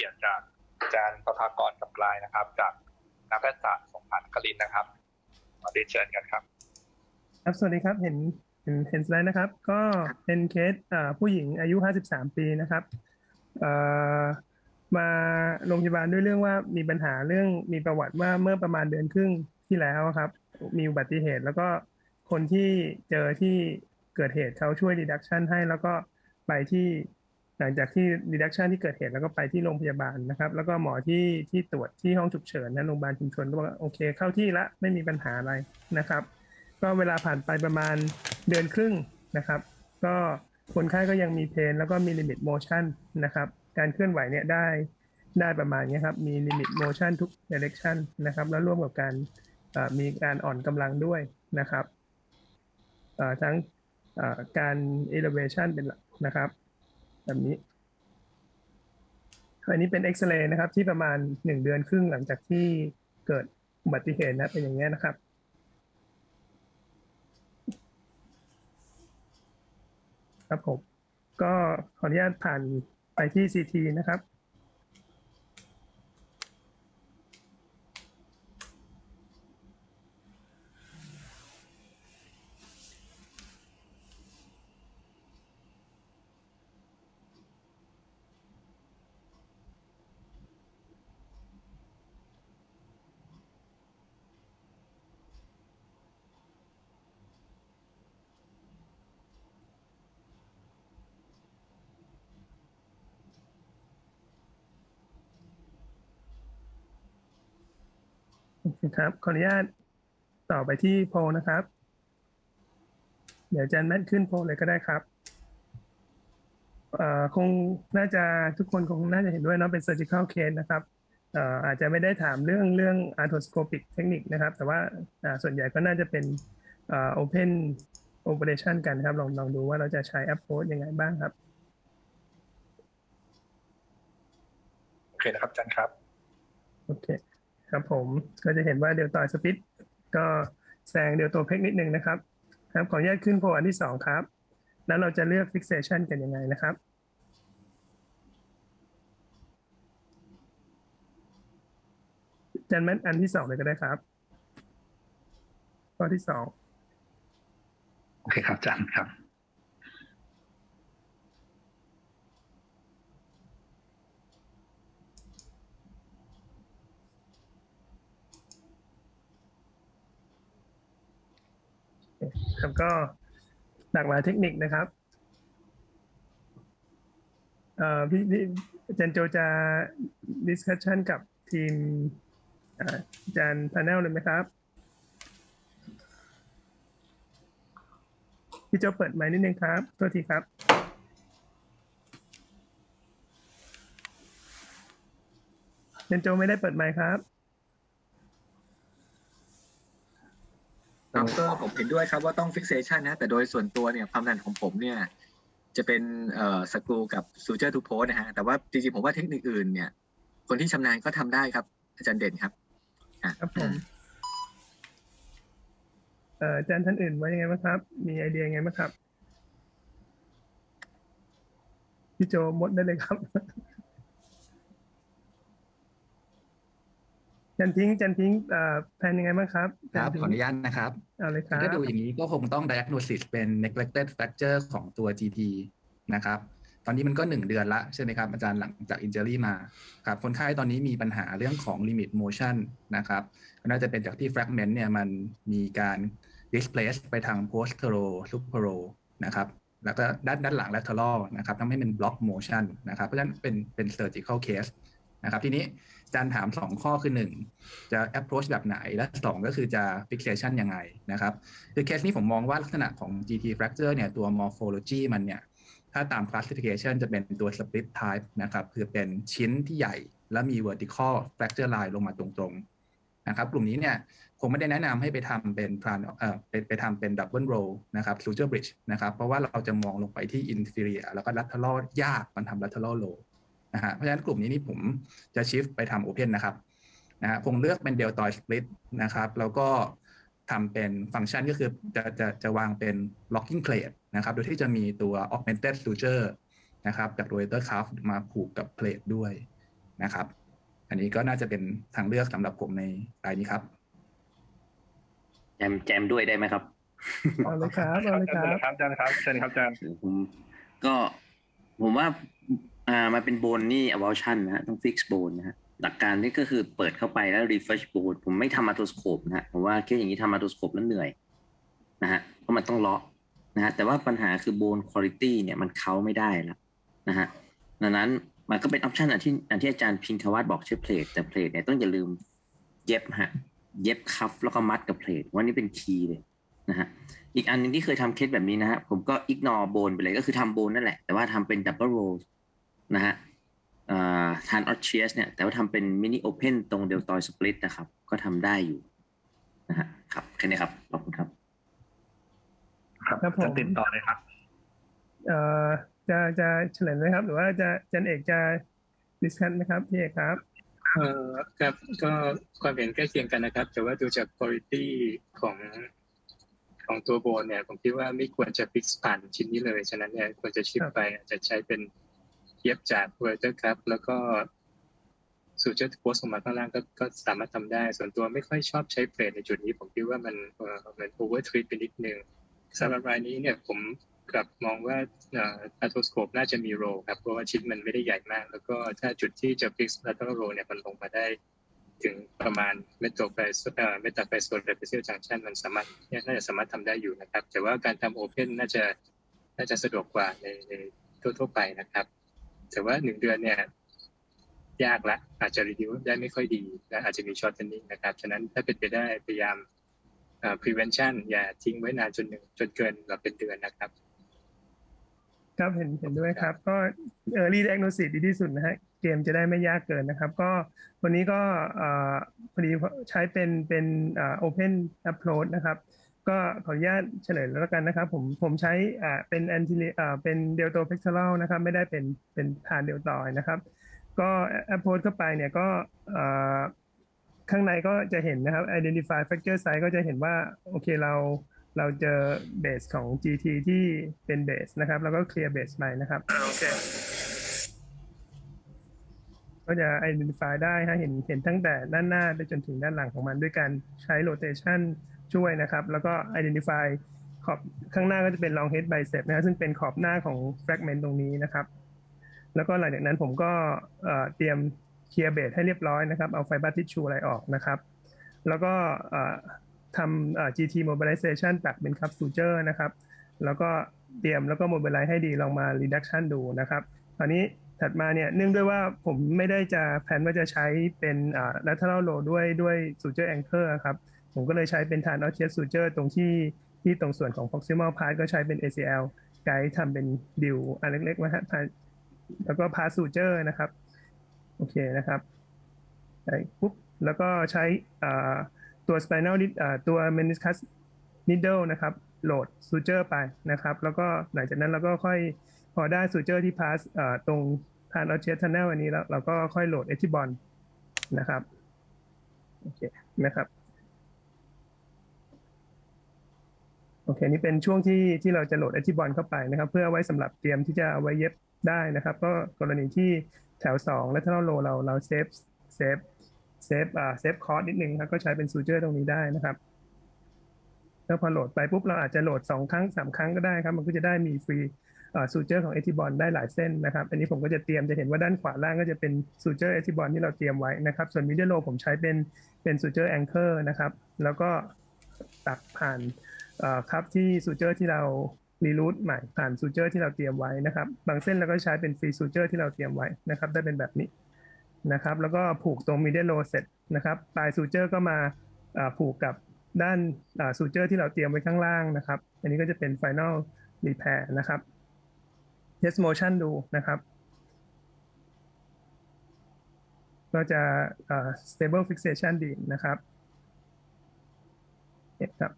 กียรติจากอาจารย์ประภากรกับลายนะครับ จากนักแพทยศาสตร์สงขลานครินนะครับมาเรีเชิญกันครับ ครับสวัสดีครับเห็นเห็นเห็นสไลด์นะครับ ก็เป็นเคสผู้หญิงอายุ 53 ปีนะครับมาโรงพยาบาลด้วยเรื่องว่ามีปัญหาเรื่องมีประวัติว่าเมื่อประมาณเดือนครึ่งที่แล้วครับ มีอุบัติเหตุ แล้วก็คนที่เจอที่เกิดเหตุเขาช่วยดีดักชันให้ แล้วก็ไปที่ หลังจากที่ดีดักชันที่เกิดเหตุแล้วก็ไปที่โรงพยาบาลนะครับ แล้วก็หมอที่ที่ตรวจที่ห้องฉุกเฉินนะโรงพยาบาลชุมชนก็บอกว่าโอเค เข้าที่ละไม่มีปัญหาอะไรนะครับ ก็เวลาผ่านไปประมาณเดือนครึ่งนะครับ ก็คนไข้ก็ยังมีเพนแล้วก็มีลิมิตโมชันนะครับ การเคลื่อนไหวเนี่ยได้ได้ประมาณนี้ครับ มีลิมิตโมชันทุกเดเรคชันนะครับ แล้วร่วมกับการมีการอ่อนกำลังด้วยนะครับทั้งการ elevation เป็นหลักนะครับ แบบนี้อันนี้เป็นเอ็กซเรย์นะครับ ที่ประมาณหนึ่งเดือนครึ่งหลังจากที่เกิดอุบัติเหตุนะเป็นอย่างนี้นะครับ ครับผมก็ขออนุญาตผ่านไปที่ซีทีนะครับ โอเคครับ ขออนุญาตต่อไปที่โพลนะครับ เดี๋ยวอาจารย์แมทขึ้นโพลเลยก็ได้ครับเอ่อคงน่าจะทุกคนคงน่าจะเห็นด้วยเนาะเป็น surgical case นะครับเอ่ออาจจะไม่ได้ถามเรื่องเรื่อง arthroscopic technique นะครับ แต่ว่าอ่าส่วนใหญ่ก็น่าจะเป็นเอ่อ open operation กันนะครับ ลองลองดูว่าเราจะใช้ approach ยังไงบ้างครับ โอเคนะครับอาจารย์ครับ โอเค ครับผมก็จะเห็นว่าเดลตอยสปิดก็แซงเดลโตเพกนิดนึงนะครับ ครับขออนุญาตขึ้นโพอันที่สองครับ แล้วเราจะเลือก fixation กันยังไงนะครับจันแมนอันที่สองเลยก็ได้ครับข้อที่สองโอเคครับจารย์ครับ ครับก็หลากหลายเทคนิคนะครับเอ่อพี่พี่อาจารย์โจจะ discussion กับทีมอาจารย์พาเนลเลยไหมครับ พี่โจเปิดไมค์นิดนึงครับโทษทีครับอาจารย์โจไม่ได้เปิดไมค์ครับ ครับก็ผมเห็นด้วยครับว่าต้อง fixation นะ แต่โดยส่วนตัวเนี่ยความถนัดของผมเนี่ยจะเป็นเอ่อสกรูกับ suture to post นะฮะแต่ว่าจริงๆผมว่าเทคนิคอื่นเนี่ย คนที่ชำนาญก็ทำได้ครับ อาจารย์เด่นครับอะครับผมเอ่ออาจารย์ท่านอื่นว่ายังไงบ้างครับ มีไอเดียยังไงบ้างครับ พี่โจมดได้เลยครับ จันทิ้งจันทิ้งเอ่อแผนยังไงบ้างครับครับจัทิ้งขออนุญาตนะครับเอาเลยครับถ้าดูอย่างนี้ก็คงต้อง diagnosis เป็น neglected fracture ของตัว GT นะครับตอนนี้มันก็หนึ่งเดือนละใช่ไหมครับอาจารย์หลังจาก injury มาครับคนไข้ตอนนี้มีปัญหาเรื่องของ limit motion นะครับก็น่าจะเป็นจากที่ fragment เนี่ยมันมีการ displace ไปทาง postero supero นะครับแล้วก็ด้านด้านหลัง lateral นะครับทำให้มัน block motion นะครับเพราะฉะนั้นเป็นเป็น surgical case นะครับทีนี้อา จารย์ถาม2ข้อคือ1จะ approach แบบไหน และ2ก็คือจะ fixation ยังไงนะครับคือเคสนี้ผมมองว่าลักษณะของ GT fracture เนี่ยตัว morphology มันเนี่ย ถ้าตาม classification จะเป็นตัว split type นะครับ คือเป็นชิ้นที่ใหญ่และมี vertical fracture line ลงมาตรงๆนะครับ กลุ่มนี้เนี่ยคงไม่ได้แนะนำให้ไปทำเป็น plan เอ่อไปไปทำเป็น double row นะครับ suture bridge นะครับ เพราะว่าเราจะมองลงไปที่ inferior แล้วก็ lateral ยากมันทำ lateral low นะฮะเพราะฉะนั้นกลุ่มนี้นี่ผมจะ shift ไปทำ open นะครับนะฮะคงเลือกเป็น deltoid split นะครับ แล้วก็ทำเป็นฟังก์ชันก็คือจะจะจะวางเป็น locking plate นะครับ โดยที่จะมีตัว augmented suture นะครับ จาก rotator cuff มาผูกกับ plate ด้วยนะครับ อันนี้ก็น่าจะเป็นทางเลือกสำหรับผมในรายนี้ครับ แจมแจมด้วยได้ไหมครับเอาเลยครับเอาเลยครับ ครับอาจารย์ครับเชิญครับอาจารย์ผมก็ผมว่า อ่ามาเป็นโบนนี่ avulsion นะฮะต้อง fix bone นะฮะหลักการนี่ก็คือเปิดเข้าไปแล้ว refresh bone ผมไม่ทำมาโตสโคปนะฮะผมว่าแค่อย่างนี้ทำมาโตสโคปแล้วเหนื่อยนะฮะเพราะมันต้องเลาะนะฮะแต่ว่าปัญหาคือ bone quality เนี่ยมันเค้าไม่ได้แล้วนะฮะดังนั้นมันก็เป็นออปชันอันที่อันที่อาจารย์พิงควัตบอกใช้เพลทแต่เพลทเนี่ยต้องอย่าลืมเย็บฮะเย็บคัฟแล้วก็มัดกับเพลทว่านี่เป็นคีย์เลยนะฮะอีกอันหนึงที่เคยทำเคสแบบนี้นะฮะผมก็อิกนอโบนไปเลยก็คือทำโบนนั่นแหละ แต่ว่าทำเป็นดับเบิลโร นะฮะเอ่อทานออเชียสเนี่ยแต่ว่าทำเป็นมินิโอเพนตรงเดลตอยสปลิตนะครับ ก็ทำได้อยู่นะฮะครับแค่นี้ครับขอบคุณครับ ครับครับผม จะติดต่อเลยครับ เอ่อจะจะเฉลยไหมครับ หรือว่าจะอาจันเอกจะดิสคัทไหมครับพี่เอกครับ เอ่อครับก็ความเห็นใกล้เคียงกันนะครับ แต่ว่าดูจากคุณภาพของของตัวโบนเนี่ยผมคิดว่าไม่ควรจะฟิกผ่านชิ้นนี้เลย ฉะนั้นเนี่ยควรจะชิปไปอาจจะใช้เป็น เทียบจากเวอร์เตอร์ครับแล้วก็สูตรเจอร์โพสออกมาข้างล่างก็ก็สามารถทำได้ ส่วนตัวไม่ค่อยชอบใช้เฟรนในจุดนี้ ผมคิดว่ามันเอ่อมันโอเวอร์ทรีไปนิดนึงสำหรับรายนี้เนี่ยผมกลับมองว่าอะโทสโคปน่าจะมีโรครับ เพราะว่าชิ้นมันไม่ได้ใหญ่มาก แล้วก็ถ้าจุดที่จะฟิกซ์ลัตเตอร์โรเนี่ยมันลงมาได้ ถึงประมาณเมโทรไฟเอ่อเมตาไฟโซนเรเปเซียลจังชันมันสามารถน่าจะสามารถทำได้อยู่นะครับ แต่ว่าการทำโอเพนน่าจะน่าจะสะดวกกว่าในในทั่วๆไปนะครับ แต่ว่าหนึ่งเดือนเนี่ยยากละอาจจะรีดิวได้ไม่ค่อยดี และอาจจะมีช็อตเทนนิ่งนะครับ ฉะนั้นถ้าเป็นไปได้พยายาม prevention อย่าทิ้งไว้นานจนหนึ่งจนเกินแบบเป็นเดือนนะครับ ครับเห็นเห็นด้วยครับ ก็ early diagnosis ดีที่สุดนะฮะเกมจะได้ไม่ยากเกินนะครับ ก็วันนี้ก็พอดีใช้เป็นเป็น open approach นะครับ ก็ขออนุญาตเฉลยแล้วกันนะครับ ผมผมใช้อ่าเป็น anti อ่าเป็น delta pectoral นะครับ ไม่ได้เป็นเป็นผ่านเดลตอยนะครับ ก็ approach เข้าไปเนี่ยก็เอ่อข้างในก็จะเห็นนะครับ identify fracture size ก็จะเห็นว่า โอเคเราเราเจอเบสของ GT ที่เป็นเบสนะครับ แล้วก็เคลียร์เบสไปนะครับโอเคก็จะ identify ได้ฮะเห็นเห็นตั้งแต่ด้านหน้าไปจนถึงด้านหลังของมันด้วยการใช้ rotation ช่วยนะครับ แล้วก็ identify ขอบข้างหน้าก็จะเป็น long head bicep นะครับซึ่งเป็นขอบหน้าของ fragment ตรงนี้นะครับ แล้วก็หลังจากนั้นผมก็เตรียมเคลียร์เบสให้เรียบร้อยนะครับ เอาไฟบัสทิชชูอะไรออกนะครับ แล้วก็ทำ GT mobilization ตัดเป็น cup suture นะครับ แล้วก็เตรียมแล้วก็ mobilize ให้ดีลองมา reduction ดูนะครับ ตอนนี้ถัดมาเนี่ยเนื่องด้วยว่าผมไม่ได้จะแผนว่าจะใช้เป็น lateral row ด้วยด้วย suture anchor ครับ ผมก็เลยใช้เป็น t a n o c h e s suture ตรงที่ที่ตรงส่วนของ proximal part ก็ใช้เป็น ACL ไกด์ทำเป็นดิวอันเล็กๆนะฮะแล้วก็ pass suture นะครับ โอเคนะครับใช่ปุ๊บแล้วก็ใช้ตัว spinal nid- อ่าตัว meniscus needle นะครับโหลด suture ไปนะครับ แล้วก็หลังจากนั้นเราก็ค่อยพอได้ suture ที่ pass อ่าตรงทานเอาเชสทันแนลอันนี้แล้ว เราก็ค่อยโหลดเอทิบอลนะครับโอเคนะครับ โอเคนี่เป็นช่วงที่ที่เราจะโหลดเอทิบอลเข้าไปนะครับ เพื่อไว้สำหรับเตรียมที่จะเอาไว้เย็บได้นะครับ ก็กรณีที่แถว 2 และถ้าเราโลเราเราเซฟเซฟเซฟอ่าเซฟคอร์สนิดนึงครับก็ใช้เป็นซูเจอร์ตรงนี้ได้นะครับแล้วพอโหลดไปปุ๊บเราอาจจะโหลด 2 ครั้ง 3 ครั้งก็ได้ครับ มันก็จะได้มีฟรีซูเจอร์ของเอทิบอลได้หลายเส้นนะครับ อันนี้ผมก็จะเตรียมจะเห็นว่าด้านขวาล่างก็จะเป็นซูเจอร์เอทิบอลที่เราเตรียมไว้นะครับ ส่วนมิดเดิลโลผมใช้เป็นเป็นซูเจอร์แองเกอร์นะครับ แล้วก็ตักผ่าน ครับที่ซูเจอร์ที่เรารีรูทใหม่ผ่านซูเจอร์ที่เราเตรียมไว้นะครับ บางเส้นเราก็ใช้เป็นฟรีซูเจอร์ที่เราเตรียมไว้นะครับ ได้เป็นแบบนี้นะครับ แล้วก็ผูกตรงมิดเดิลโลเสร็จนะครับ ปลายซูเจอร์ก็มาผูกกับด้านซูเจอร์ที่เราเตรียมไว้ข้างล่างนะครับ อันนี้ก็จะเป็น Final Repair นะครับ Test Motion ดูนะครับ ก็จะ stable fixation ดีนะครับครับ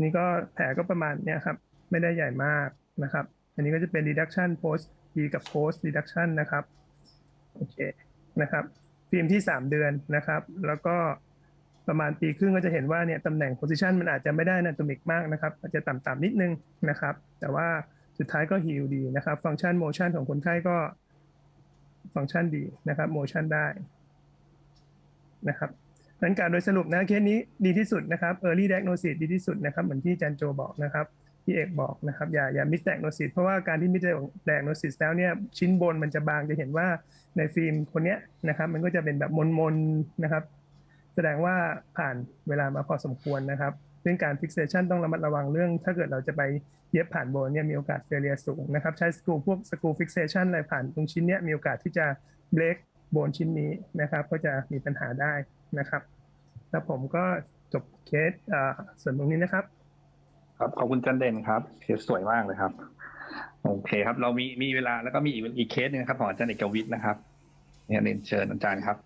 นี่ก็แผลก็ประมาณเนี้ยครับ ไม่ได้ใหญ่มากนะครับ อันนี้ก็จะเป็น reduction post D กับ post reduction นะครับโอเคนะครับฟิล์มที่ 3 เดือนนะครับ แล้วก็ประมาณปีครึ่งก็จะเห็นว่าเนี่ยตำแหน่ง position มันอาจจะไม่ได้นาโตมิกมากนะครับ อาจจะต่ำๆนิดนึงนะครับ แต่ว่าสุดท้ายก็ฮิลดีนะครับ ฟังก์ชันโมชันของคนไข้ก็ฟังก์ชันดีนะครับ motion ได้นะครับ นั้นการโดยสรุปนะเคสนี้ดีที่สุดนะครับ early diagnosis ดีที่สุดนะครับเหมือนที่จันโจบอกนะครับที่เอกบอกนะครับอย่าอย่า miss diagnosis เพราะว่าการที่ miss diagnosis แล้วเนี่ยชิ้นบนมันจะบางจะเห็นว่าในฟิล์มคนเนี้ยนะครับ มันก็จะเป็นแบบมนๆนะครับ แสดงว่าผ่านเวลามาพอสมควรนะครับเรื่องการ fixation ต้องระมัดระวังเรื่อง ถ้าเกิดเราจะไปเย็บผ่านบนเนี่ยมีโอกาส failure สูงนะครับ ใช้สกรูพวกสกรู fixation อะไรผ่านตรงชิ้นเนี้ยมีโอกาสที่จะ break โบนชิ้นนี้นะครับ ก็จะมีปัญหาได้ นะครับ แล้วผมก็จบเคสอ่าส่วนตรงนี้นะครับ ครับขอบคุณจันเด่นครับเคสสวยมากเลยครับโอเคครับ เรามีมีเวลาแล้วก็มีอีกอีกเคสหนึงนะครับของอาจารย์เอกวิทย์นะครับ เนี่ยเรียนเชิญอาจารย์ครับ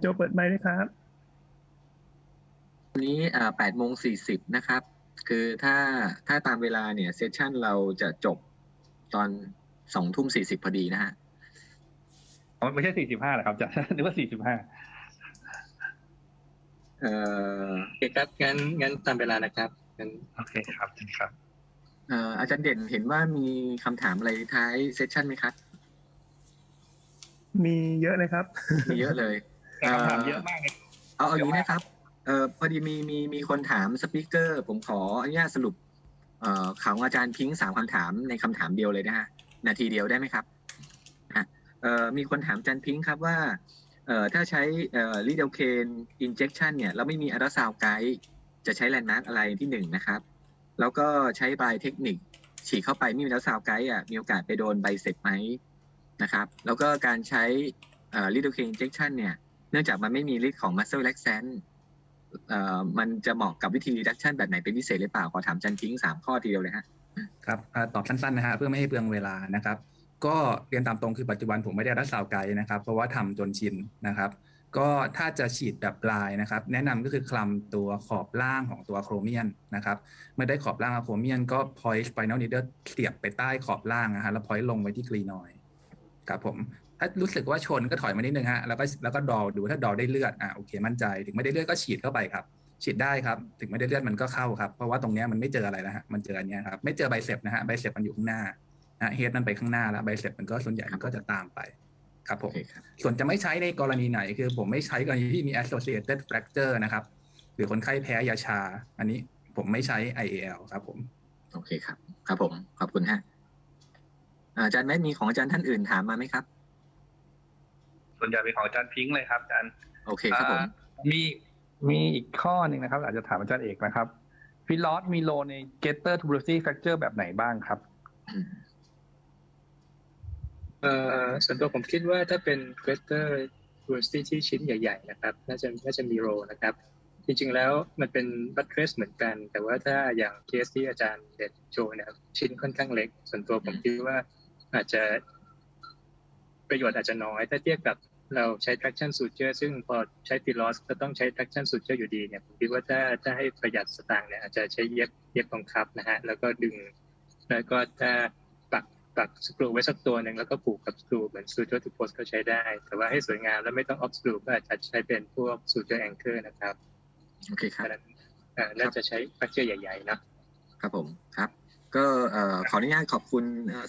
โจเปิดไมค์ด้วยครับวันนี้อ่าแปดโมงสี่สิบนะครับ คือถ้าถ้าตามเวลาเนี่ยเซสชันเราจะจบตอนสองทุ่มสี่สิบพอดีนะฮะอ๋อไม่ใช่สี่สิบห้าหรอครับอาจารย์นึกว่าสี่สิบห้าเอ่อโอเคครับงั้นงั้นตามเวลานะครับงั้นโอเคครับอาจารย์ครับเอ่ออาจารย์เด่นเห็นว่ามีคำถามอะไรท้ายเซสชันไหมครับ มีเยอะเลยครับ มีเยอะเลยแต่คำถามเยอะมากเลยเอาเอาอย่างนี้เดี๋ยวว่านะครับเออพอดีมีมีมีคนถามสปิเกอร์ ผมขออนุญาตสรุปเอ่อข่าวองอาจารย์พิงค์สามคำถามในคำถามเดียวเลยนะฮะนาทีเดียวได้ไหมครับอะเอ่อมีคนถามอาจารย์พิงค์ครับว่าเอ่อถ้าใช้เอ่อลีเดลเคนอินเจ t ชันเนี่ยแล้วไม่มีอัลตราซาวไกด์จะใช้แลนด์มาร์กอะไรที่หนึ่งนะครับ แล้วก็ใช้บายเทคนิค ฉีดเข้าไปไม่มีอัลตราซาวไกด์อะมีโอกาสไปโดนใบเสร็จไหมนะครับ แล้วก็การใช้ลีเดลเคนอินเจ t ชันเนี่ยเนื่องจากมันไม่มีฤทธิ์ของ muscle relaxant เอ่อ มันจะเหมาะกับวิธี reduction แบบไหนเป็นพิเศษหรือเปล่า ขอถามจันพิงสามข้อทีเดียวเลยฮะครับตอบสั้นๆนะฮะเพื่อไม่ให้เปลืองเวลานะครับ ก็เรียนตามตรงคือปัจจุบันผมไม่ได้รักษาไกด์นะครับ เพราะว่าทำจนชินนะครับ ก็ถ้าจะฉีดแบบปลายนะครับ แนะนำก็คือคลำตัวขอบล่างของตัวโครเมียนนะครับเมื่อได้ขอบล่างองโครเมียนก็ point spinal needle เสียบไปใต้ขอบล่างนะฮะแล้ว point ลงไว้ที่กรีนอยด์ครับผม ถ้ารู้สึกว่าชนก็ถอยมานิดนึงฮะแล้วก็แล้วก็ดอดูถ้าดอได้เลือดอะโอเคมั่นใจ ถึงไม่ได้เลือดก็ฉีดเข้าไปครับ ฉีดได้ครับ ถึงไม่ได้เลือดมันก็เข้าครับเพราะว่าตรงเนี้ยมันไม่เจออะไรแล้วฮะมันเจออันเนี้ยครับไม่เจอใบเสพนะฮะใบเสพมันอยู่ข้างหน้านะเฮดมันไปข้างหน้าแล้วใบเสพมันก็ส่วนใหญ่มันก็จะตามไปครับผโอมเคครับส่วนจะไม่ใช้ในกรณีไหนคือผมไม่ใช้กรณีที่มี associated fracture นะครับ หรือคนไข้แพ้ยาชา อันนี้ผมไม่ใช้ IAL ครับผม โอเคครับ ครับผม ขอบคุณฮะอ่าอาจารย์แม่มีของอาจารย์ท่านอื่นถามมาไหมครับ ส่วนใหญ่เป็นของอาจารย์พิงค์เลยครับอาจารย์โอเคครับผมอ่ามีมีอีกข้อหนึ่งนะครับ อาจจะถามอาจารย์เอกนะครับฟิลอสมีโลใน getter tuberosity fracture แบบไหนบ้างครับเอ่อส่วนตัวผมคิดว่าถ้าเป็น greater diversity ที่ชิ้นใหญ่ ๆ นะครับ น่าจะน่าจะมีโรนะครับ จริงๆแล้วมันเป็นบัตเทรสเหมือนกัน แต่ว่าถ้าอย่างเคสที่อาจารย์เด็ดโชว์เนี่ยชิ้นค่อนข้างเล็ก ส่วนตัวผมคิดว่าอาจจะประโยชน์อาจจะน้อยถ้าเทียบกับ เราใช้ traction suture ซึ่งพอใช้ filos ก็ต้องใช้ traction suture อยู่ดีเนี่ยผมคิดว่าถ้าถ้าให้ประหยัดสตางค์เนี่ยอาจจะใช้เย็บเย็บบังคับนะฮะแล้วก็ดึง แล้วก็ถ้าปักปักสกรูไว้สักตัวหนึ่งแล้วก็ผูกกับสกรูเหมือน suture to post ก็ใช้ได้ แต่ว่าให้สวยงามแล้วไม่ต้อง off screw ก็อาจจะใช้เป็นพวก suture anchor นะครับโอเคครับเพราะฉะนั้นเอ่อน่าจะใช้ฟักเจอร์ใหญ่ๆเนอะครับผมครับก็เอ่อขออนุญาตขอบคุณเอ่อ